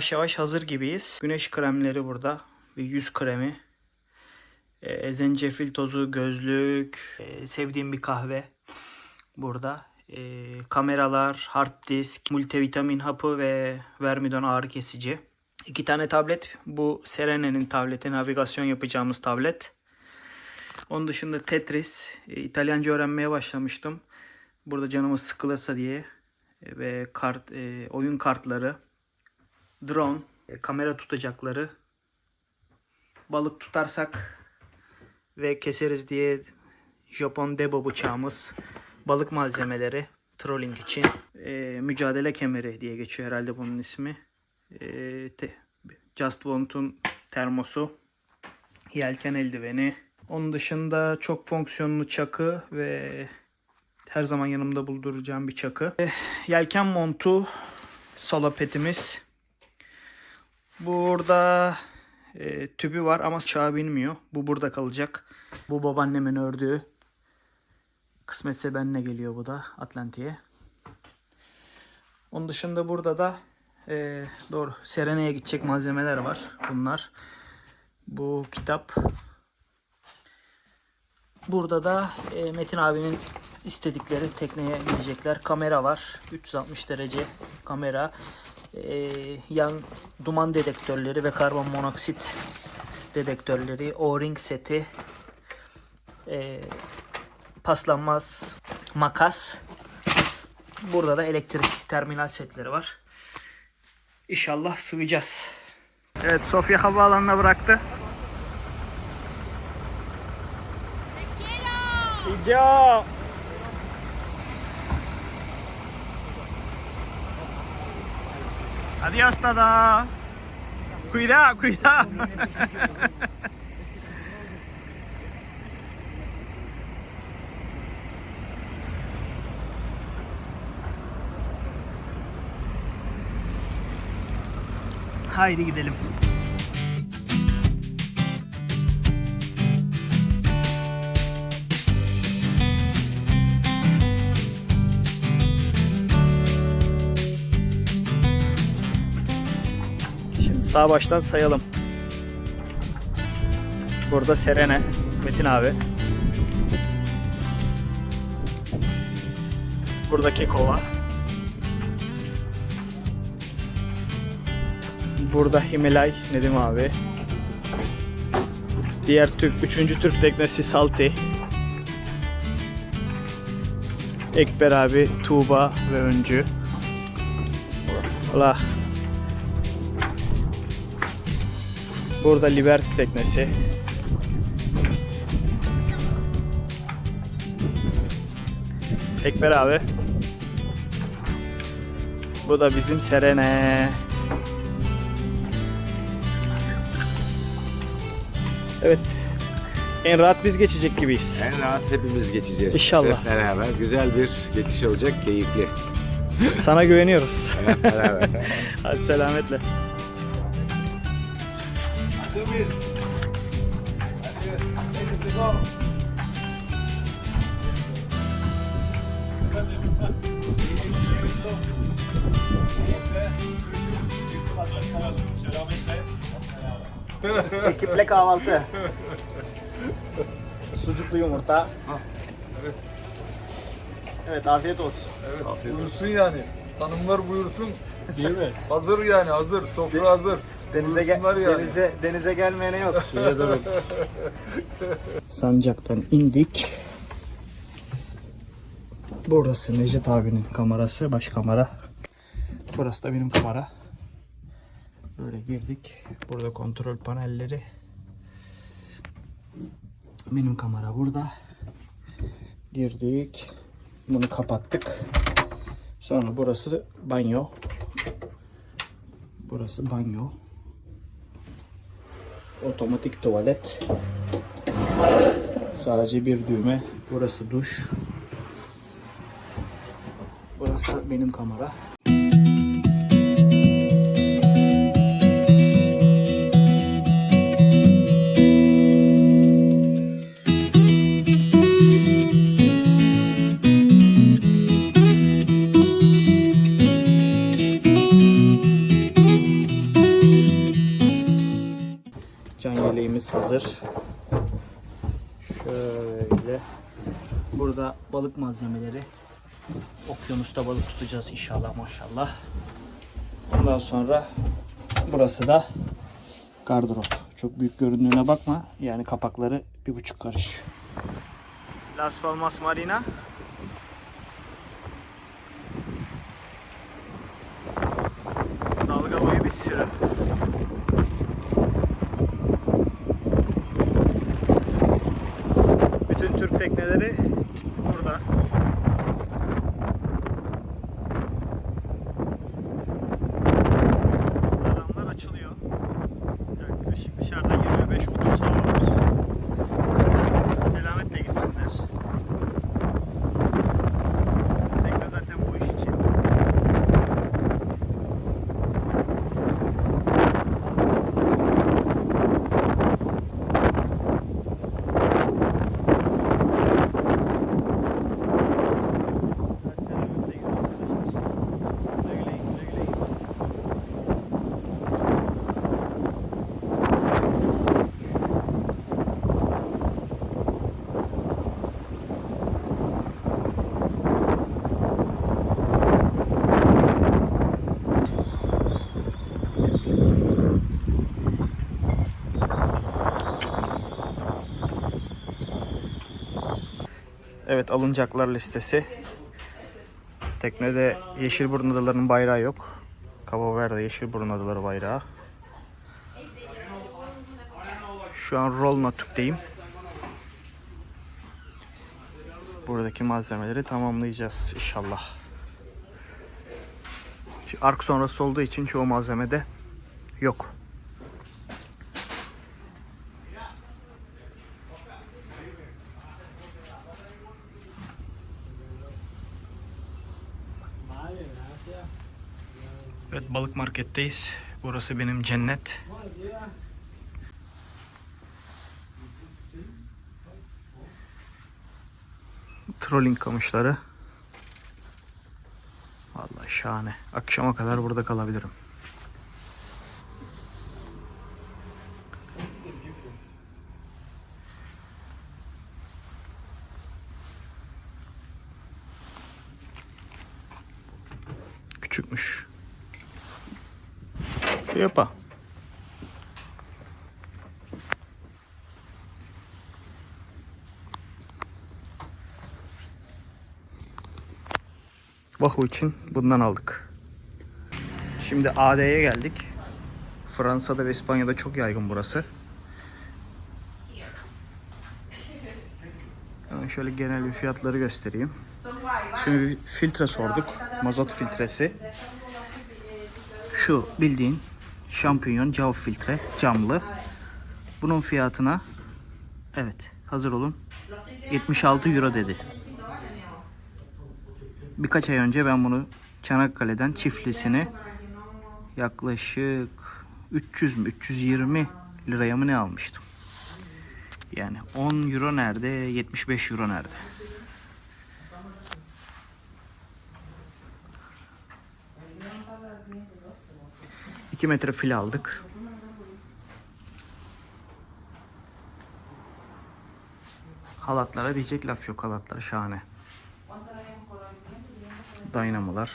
yavaş yavaş hazır gibiyiz. Güneş kremleri burada. Bir yüz kremi. E, zencefil tozu, gözlük, e, sevdiğim bir kahve burada. E, kameralar, hard disk, multivitamin hapı ve vermidon ağrı kesici. İki tane tablet. Bu Serene'nin tableti, navigasyon yapacağımız tablet. Onun dışında Tetris. E, İtalyanca öğrenmeye başlamıştım. Burada canımız sıkılırsa diye. E, ve kart, e, oyun kartları. Drone. e, kamera tutacakları. Balık tutarsak ve keseriz diye Japon Debo bıçağımız. Balık malzemeleri. Trolling için. E, mücadele kemeri diye geçiyor herhalde bunun ismi. E, te- Just Want'un termosu. Yelken eldiveni. Onun dışında çok fonksiyonlu çakı ve her zaman yanımda bulduracağım bir çakı. Eh, Yelken montu salapetimiz. Burada e, tübü var ama çağa binmiyor. Bu burada kalacak. Bu babaannemin ördüğü. Kısmetse benle geliyor bu da Atlantik'e. Onun dışında burada da e, doğru Serene'ye gidecek malzemeler var. Bunlar. Bu kitap. Burada da e, Metin abinin istedikleri tekneye gidecekler. Kamera var. 360 derece kamera. E, yan duman dedektörleri ve karbon monoksit dedektörleri. O-ring seti. E, paslanmaz makas. Burada da elektrik terminal setleri var. İnşallah sığacağız. Evet Sofya havaalanına bıraktı. Ciao. Adiós todo. Cuidado, cuidado. Haydi gidelim. Sağ baştan sayalım. Burada Serene, Metin abi. Buradaki kova. Burada Himalay Nedim abi. Diğer Türk, üçüncü Türk teknesi Salti. Ekber abi, Tuğba ve Öncü. Ola. Burada Liberty teknesi. Ekber abi. Bu da bizim Serene. Evet. En rahat biz geçecek gibiyiz. En rahat hepimiz geçeceğiz. İnşallah. Hep beraber güzel bir geçiş olacak, keyifli. Sana güveniyoruz. Hep beraber. Hadi selametle. Ekiple kahvaltı. Sucuklu yumurta. Evet afiyet olsun. Evet, buyursun yani. Hanımlar buyursun. Değil mi? hazır yani hazır. Sofra hazır. Denize, gel- Buyursunlar yani. denize, denize gelmeyene yok. Sancaktan indik. Burası Necdet abinin kamerası, baş kamera. Burası da benim kamera. Böyle girdik. Burada kontrol panelleri. Benim kamera burada. Girdik. Bunu kapattık. Sonra burası banyo. Burası banyo. Otomatik tuvalet. Sadece bir düğme. Burası duş. Burası benim kamera. Hazır. Şöyle. Burada balık malzemeleri. Okyanusta balık tutacağız inşallah maşallah. Ondan sonra burası da gardırop. Çok büyük göründüğüne bakma. Yani kapakları bir buçuk karış. Las Palmas Marina. Dalga boyu bir sürü. Bütün Türk tekneleri burada. Adamlar açılıyor. Yaklaşık dışarıda 25-30 hava var. Selametle gitsinler. Tekne zaten bu iş için. Hadi selametle gidin arkadaşlar. Güle güle gidin, güle güle gidin. Evet alınacaklar listesi. Teknede Yeşilburun Adaları'nın bayrağı yok. Cabo Verde Yeşilburun Adaları bayrağı. Şu an Rolna tüpteyim. Buradaki malzemeleri tamamlayacağız inşallah. Ark sonrası olduğu için çoğu malzemede yok. Evet marketteyiz. Burası benim cennet. Trolling kamışları. Vallahi şahane. Akşama kadar burada kalabilirim. Küçükmüş. Yapa. Bahu için bundan aldık. Şimdi AD'ye geldik. Fransa'da ve İspanya'da çok yaygın burası. Hemen şöyle genel bir fiyatları göstereyim. Şimdi bir filtre sorduk. Mazot filtresi. Şu bildiğin şampiyon cav filtre camlı. Bunun fiyatına evet hazır olun 76 euro dedi. Birkaç ay önce ben bunu Çanakkale'den çiftlisini yaklaşık 300 mü 320 liraya mı ne almıştım. Yani 10 euro nerede 75 euro nerede. İki metre fil aldık. Halatlara diyecek laf yok. Halatlar şahane. Dynamolar.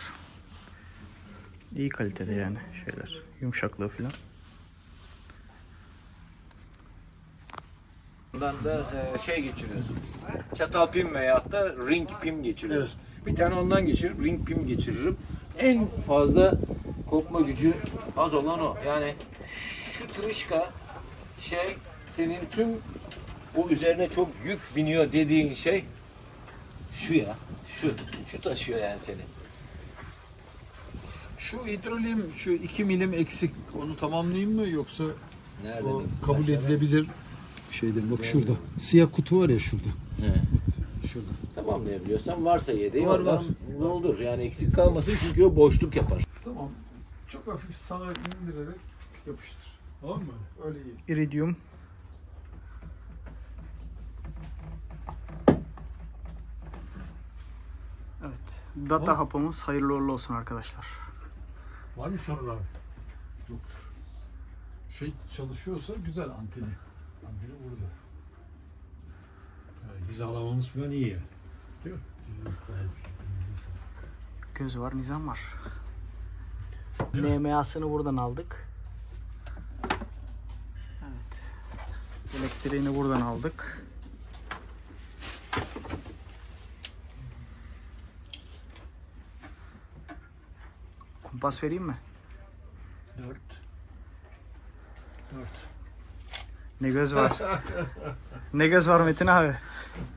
İyi kalitede yani şeyler. Yumuşaklığı falan. Bundan da e, şey geçiriyorsun. Çatal pim veyahut da ring pim geçiriyorsun. Bir tane ondan geçir, ring pim geçiririm. En fazla kopma gücü az olan o. Yani şu tırışka şey senin tüm o üzerine çok yük biniyor dediğin şey şu ya. Şu. Şu taşıyor yani seni. Şu hidrolim şu 2 milim eksik. Onu tamamlayayım mı yoksa Nerede? o mesela? kabul edilebilir şeydir. Bak şurada. Siyah kutu var ya şurada. He. Şurada. Tamamlayabiliyorsan varsa yedeği Var, var. doldur. Yani eksik kalmasın çünkü o boşluk yapar. Tamam. Çok hafif sağa indirerek yapıştır. Tamam mı? Öyle iyi. Iridium. Evet. Data hapımız hayırlı uğurlu olsun arkadaşlar. Var mı sorular? Yoktur. Şey çalışıyorsa güzel anteni. Biri burada. Yani hizalamamız falan iyi ya. Değil mi? Evet. elinize sağlık. Göz var, nizam var. NMA'sını buradan aldık. Evet. Elektriğini buradan aldık. Kumpas vereyim mi? Dört. Dört. Ne göz var? ne göz var Metin abi?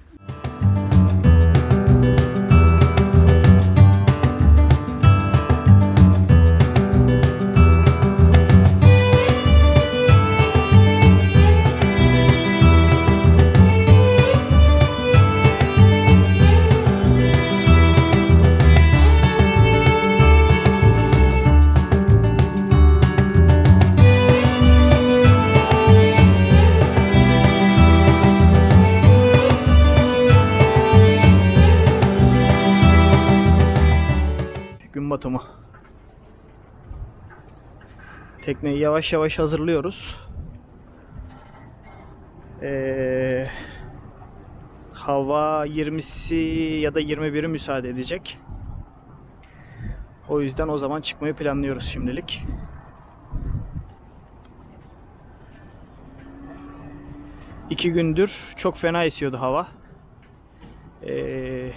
Batımı. Tekneyi yavaş yavaş hazırlıyoruz. Ee, hava 20'si ya da 21'i müsaade edecek. O yüzden o zaman çıkmayı planlıyoruz şimdilik. İki gündür çok fena esiyordu hava. Ee,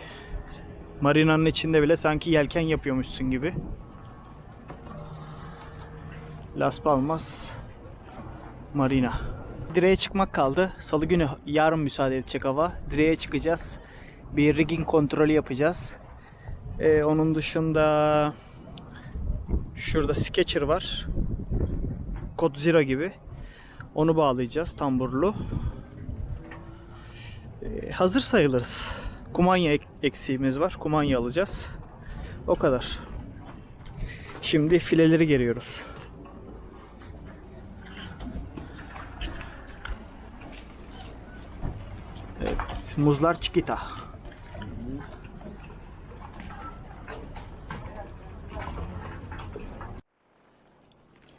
Marinanın içinde bile sanki yelken yapıyormuşsun gibi. Las Palmas Marina. Direğe çıkmak kaldı. Salı günü yarın müsaade edecek hava. Direğe çıkacağız. Bir rigging kontrolü yapacağız. Ee, onun dışında şurada Sketcher var. Code Zero gibi. Onu bağlayacağız tamburlu. Ee, hazır sayılırız. Kumanya ek- eksiğimiz var. Kumanya alacağız. O kadar. Şimdi fileleri geriyoruz. Evet, muzlar çikita.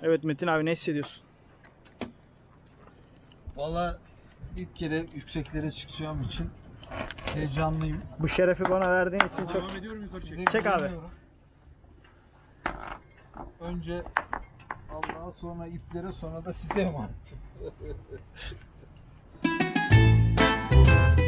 Evet Metin abi ne hissediyorsun? Valla ilk kere yükseklere çıkacağım için heyecanlıyım. Bu şerefi bana verdiğin için çok Size Çek abi. güveniyorum. Önce Allah'a sonra iplere sonra da size emanet.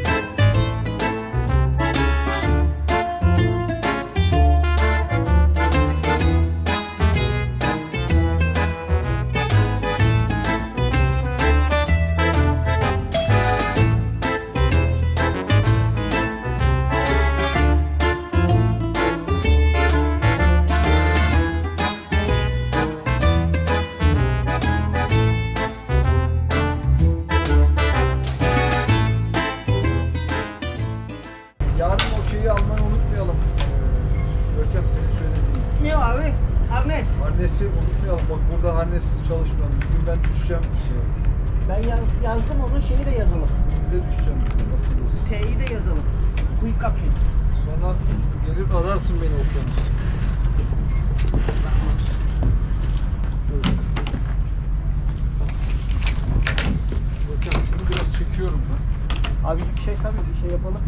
Abi bir şey tabii bir şey yapalım.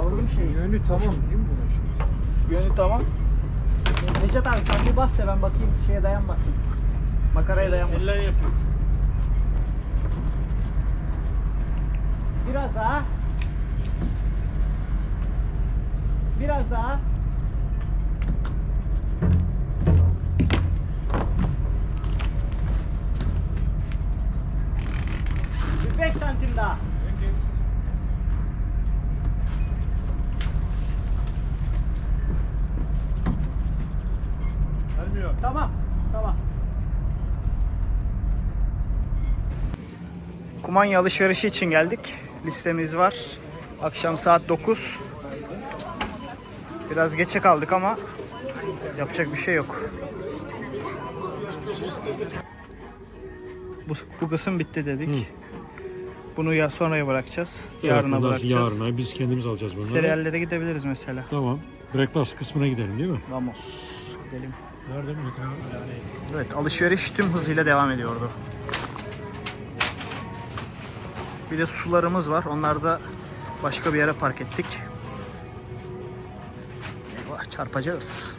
Alalım şeyi. Yönü tamam değil mi bunun şimdi? Yönü tamam. Necat abi sen bir bas da ben bakayım şeye dayanmasın. Makaraya dayanmasın. Eller yapıyor. Biraz daha. Biraz daha. Bir 5 santim daha. Vermiyor. Tamam. Tamam. Kumanya alışverişi için geldik. Listemiz var. Akşam saat 9. Biraz geçe kaldık ama yapacak bir şey yok. Bu, bu kısım bitti dedik. Bunu ya sonraya bırakacağız. Yarına bundan bırakacağız. Yarına biz kendimiz alacağız bunları. Seriallere gidebiliriz mesela. Tamam. Breakfast kısmına gidelim değil mi? Vamos. Gidelim. Nerede abi? Evet alışveriş tüm hızıyla devam ediyordu. Bir de sularımız var. Onları da başka bir yere park ettik. Eyvah çarpacağız.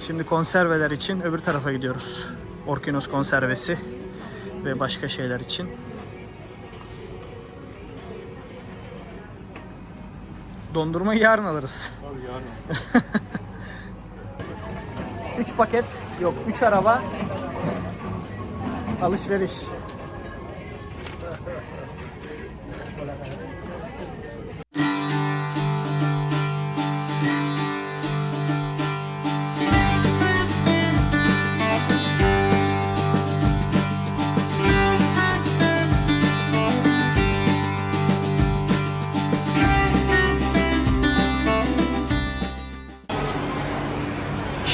Şimdi konserveler için öbür tarafa gidiyoruz. Orkinos konservesi ve başka şeyler için. Dondurma yarın alırız. 3 paket yok 3 araba alışveriş.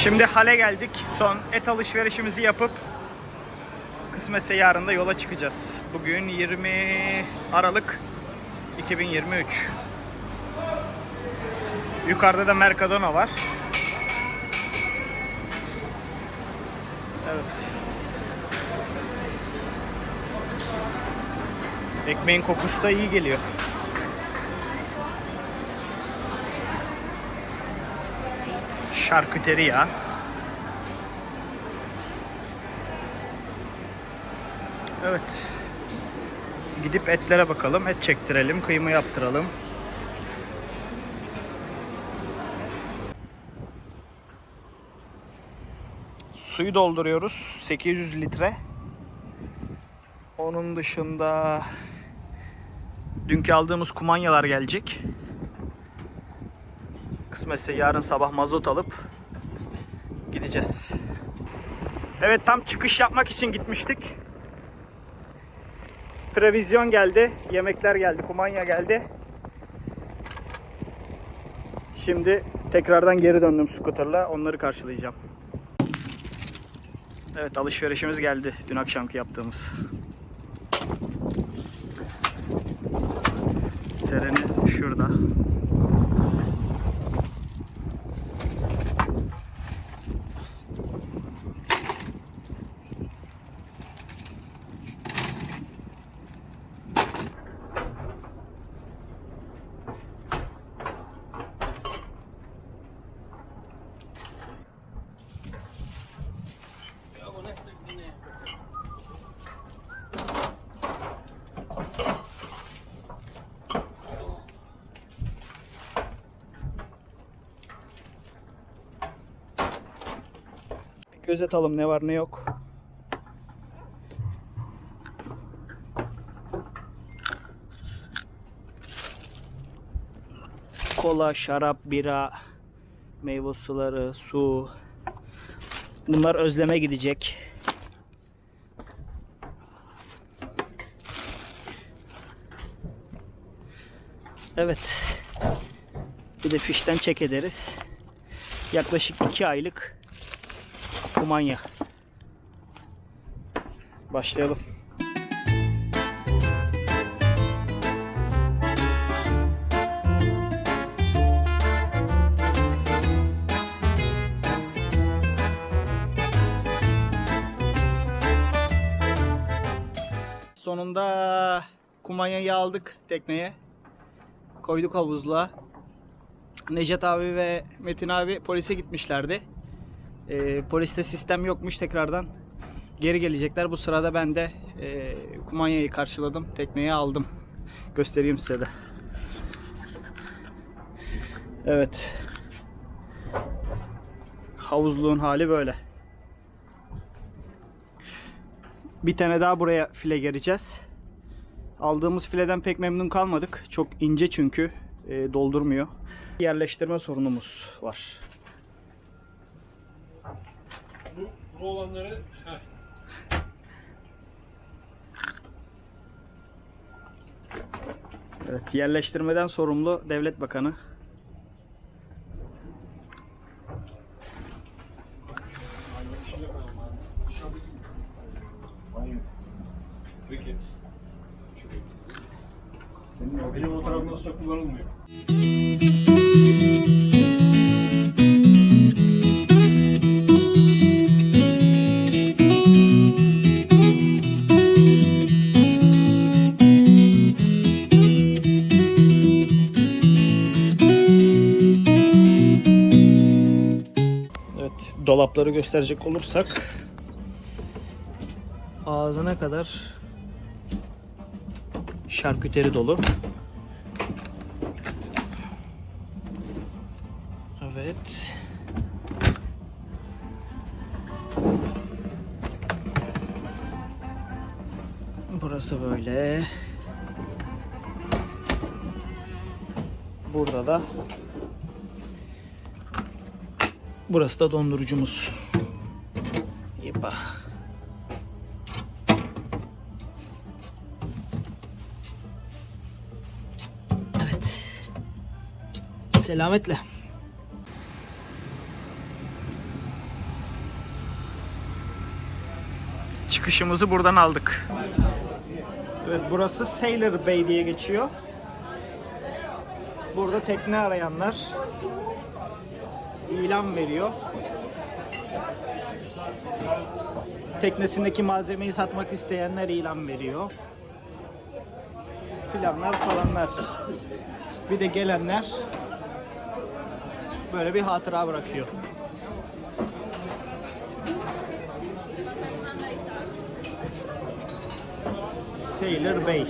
Şimdi hale geldik. Son et alışverişimizi yapıp kısmetse yarın da yola çıkacağız. Bugün 20 Aralık 2023. Yukarıda da Mercadona var. Evet. Ekmeğin kokusu da iyi geliyor. Şarküteri ya. Evet. Gidip etlere bakalım. Et çektirelim. Kıyma yaptıralım. Suyu dolduruyoruz. 800 litre. Onun dışında dünkü aldığımız kumanyalar gelecek. Kısmetse yarın sabah mazot alıp gideceğiz. Evet tam çıkış yapmak için gitmiştik. Previzyon geldi, yemekler geldi, kumanya geldi. Şimdi tekrardan geri döndüm scooterla. Onları karşılayacağım. Evet alışverişimiz geldi. Dün akşamki yaptığımız. Sereni şurada. Göz atalım ne var ne yok. Kola, şarap, bira, meyve suları, su. Bunlar özleme gidecek. Evet. Bir de fişten çek ederiz. Yaklaşık 2 aylık kumanya. Başlayalım. Sonunda kumanyayı aldık tekneye. Koyduk havuzluğa. Necdet abi ve Metin abi polise gitmişlerdi. Ee, poliste sistem yokmuş tekrardan geri gelecekler. Bu sırada ben de e, kumanyayı karşıladım. Tekneye aldım. Göstereyim size de. Evet. Havuzluğun hali böyle. Bir tane daha buraya file gereceğiz. Aldığımız fileden pek memnun kalmadık. Çok ince çünkü e, doldurmuyor. Yerleştirme sorunumuz var. Bu, olanları heh, Evet, yerleştirmeden sorumlu devlet bakanı. peki. Senin benim o taraf nasıl kullanılmıyor? Dolapları gösterecek olursak ağzına kadar şarküteri dolu. Evet. Burası böyle. Burada da Burası da dondurucumuz. Yepa. Evet. Selametle. Çıkışımızı buradan aldık. Evet burası Sailor Bay diye geçiyor. Burada tekne arayanlar ilan veriyor. Teknesindeki malzemeyi satmak isteyenler ilan veriyor. Filanlar falanlar. Bir de gelenler böyle bir hatıra bırakıyor. Sailor Bay.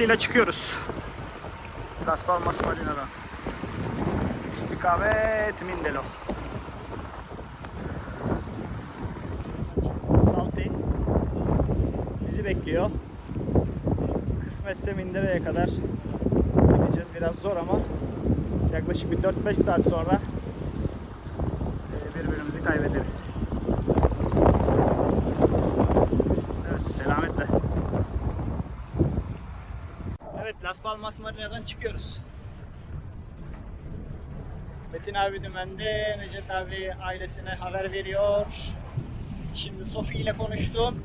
Hayırlısıyla çıkıyoruz. Las Palmas Marina'dan. İstikamet Mindelo. Salti bizi bekliyor. Kısmetse Mindero'ya kadar gideceğiz. Biraz zor ama yaklaşık bir 4-5 saat sonra e, birbirimizi kaybederiz. Evet selametle. Evet Palmas Marina'dan çıkıyoruz. Metin abi dümende, Necdet abi ailesine haber veriyor. Şimdi Sofi ile konuştum.